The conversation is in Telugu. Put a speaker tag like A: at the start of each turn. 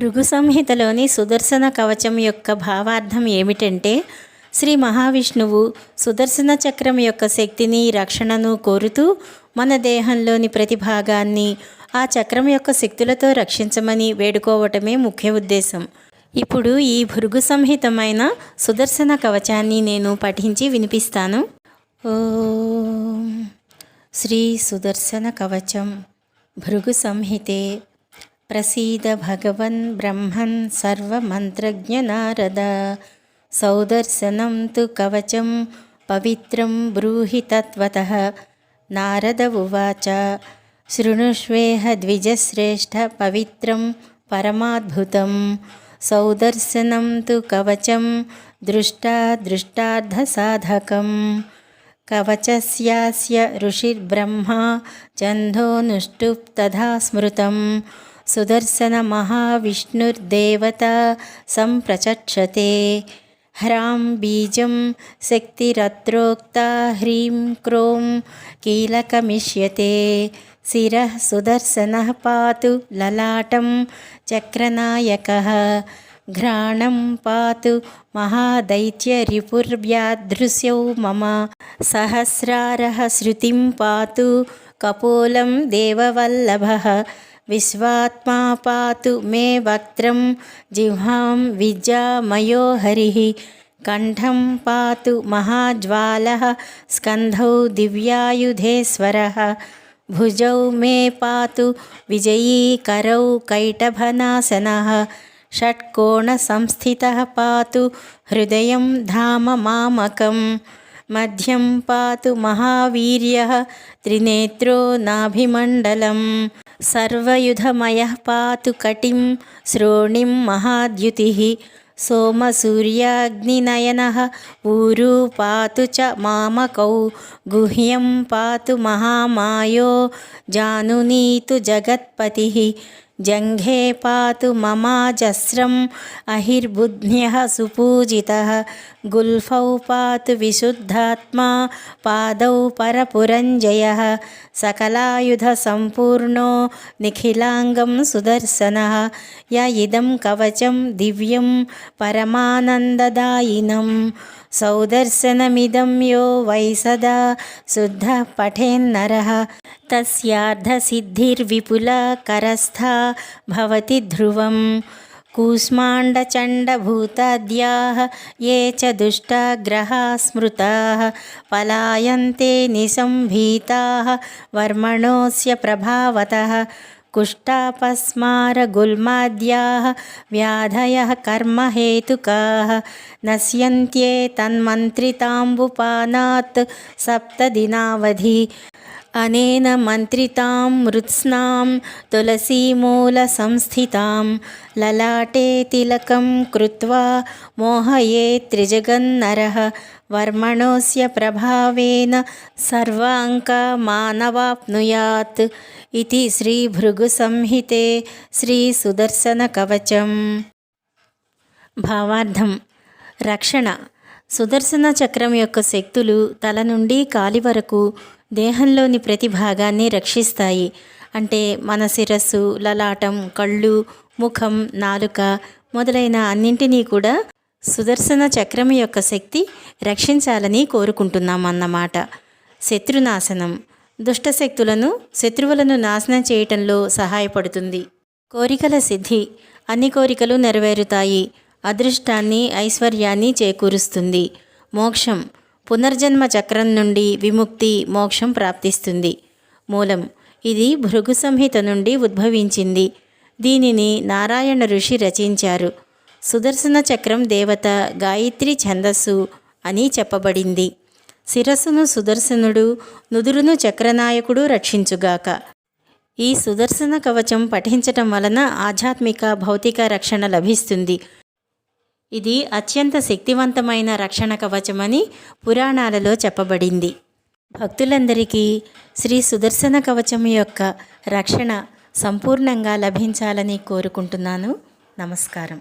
A: భృగు సంహితలోని సుదర్శన కవచం యొక్క భావార్థం ఏమిటంటే శ్రీ మహావిష్ణువు సుదర్శన చక్రం యొక్క శక్తిని రక్షణను కోరుతూ మన దేహంలోని ప్రతి భాగాన్ని ఆ చక్రం యొక్క శక్తులతో రక్షించమని వేడుకోవటమే ముఖ్య ఉద్దేశం. ఇప్పుడు ఈ భృగు సంహితమైన సుదర్శన కవచాన్ని నేను పఠించి వినిపిస్తాను. ఓ శ్రీ సుదర్శన కవచం భృగు సంహితే प्रसीद भगवन् ब्रह्मन् सर्वमन्त्रज्ञनारद। सौदर्शनं तु कवचं पवित्रं ब्रूहि तत्त्वतः। नारद उवाच, शृणुष्वेह द्विजश्रेष्ठ पवित्रं परमाद्भुतं सौदर्शनं तु कवचं दृष्टा दृष्टार्धसाधकं कवचस्यास्य ऋषिर्ब्रह्मा चन्दोऽनुष्टुप् तथा स्मृतं స్మృతం సుదర్శనమహావిష్ణుర్దేవత సంప్రచక్షతే హ్రాం బీజం శక్తిరత్రోక్తా హ్రీం క్రోం కీలకమిష్యతే శిరः సుదర్శనः పాతు లలాటం చక్రనాయకः घ्राणं पातु महादैत्यरिपुर्व्यादृश्यौ मम सहस्रारः श्रुतिं पातु कपोलं देववल्लभः विश्वात्मा पातु मे वक्त्रं जिह्वां विद्यामयो हरिः कण्ठं पातु महाज्वालः स्कन्धौ दिव्यायुधेश्वरः भुजौ मे पातु विजयी करौ कैटभनासनः षट्कोणसंस्थितः पातु हृदयं धाम मामकं मध्यं पातु महावीर्यः त्रिनेत्रो नाभिमण्डलं సర్వయుధమయ పాతు కటిం శ్రోణిం మహాద్యుతి సోమసూర్యాగ్నినయన ఊరు పాతు చ మామకౌ గుహ్యం పాతు మహామాయో జానునీతు జగత్పతి जङ्घे पातु ममाजस्रम् अहिर्बुध्न्यः सुपूजितः गुल्फौ पातु विशुद्धात्मा पादौ परपुरञ्जयः सकलायुधसम्पूर्णो निखिलाङ्गं सुदर्शनः य इदं कवचं दिव्यं परमानन्ददायिनं सौदर्शनमिदं यो वै सदा शुद्धः पठेन्नरः तस्यार्धसिद्धिर्विपुला करस्था भवति ध्रुवं कूष्माण्डचण्डभूताद्याः ये च दुष्टाग्रहा स्मृताः पलायन्ते निसम्भीताः वर्मणोऽस्य प्रभावतः। कुष्ठापस्मारगुल्माद्याः व्याधयः कर्महेतुकाः। नश्यन्त्ये तन्मन्त्रिताम्बुपानात् सप्तदिनावधि। అనేన మంత్రితాం మృత్స్నాం తులసీమూల సంస్థితాం లలాటే తిలకం కృత్వా మోహయే త్రిజగన్నర వర్మణోస్య ప్రభావేన సర్వాంక మానవాప్నుయాత్ ఇది శ్రీ భృగు సంహితే శ్రీ సుదర్శన కవచం భావార్థం రక్షణ. సుదర్శన చక్రం యొక్క శక్తులు తల నుండి కాలి వరకు దేహంలోని ప్రతి భాగాన్ని రక్షిస్తాయి. అంటే మన శిరస్సు లలాటం కళ్ళు ముఖం నాలుక మొదలైన అన్నింటినీ కూడా సుదర్శన చక్రం యొక్క శక్తి రక్షించాలని కోరుకుంటున్నాం అన్నమాట శత్రునాశనం. దుష్టశక్తులను శత్రువులను నాశనం చేయటంలో సహాయపడుతుంది. కోరికల సిద్ధి. అన్ని కోరికలు నెరవేరుతాయి. అదృష్టాన్ని ఐశ్వర్యాన్ని చేకూరుస్తుంది. మోక్షం. పునర్జన్మ చక్రం నుండి విముక్తి మోక్షం ప్రాప్తిస్తుంది. మూలం ఇది భృగు సంహిత నుండి ఉద్భవించింది. దీనిని నారాయణ ఋషి రచించారు. సుదర్శన చక్రం దేవత గాయత్రి ఛందస్సు అని చెప్పబడింది. శిరస్సును సుదర్శనుడు నుదురును చక్రనాయకుడు రక్షించుగాక. ఈ సుదర్శన కవచం పఠించటం వలన ఆధ్యాత్మిక భౌతిక రక్షణ లభిస్తుంది. ఇది అత్యంత శక్తివంతమైన రక్షణ కవచమని పురాణాలలో చెప్పబడింది. భక్తులందరికీ శ్రీ సుదర్శన కవచం యొక్క రక్షణ సంపూర్ణంగా లభించాలని కోరుకుంటున్నాను. నమస్కారం.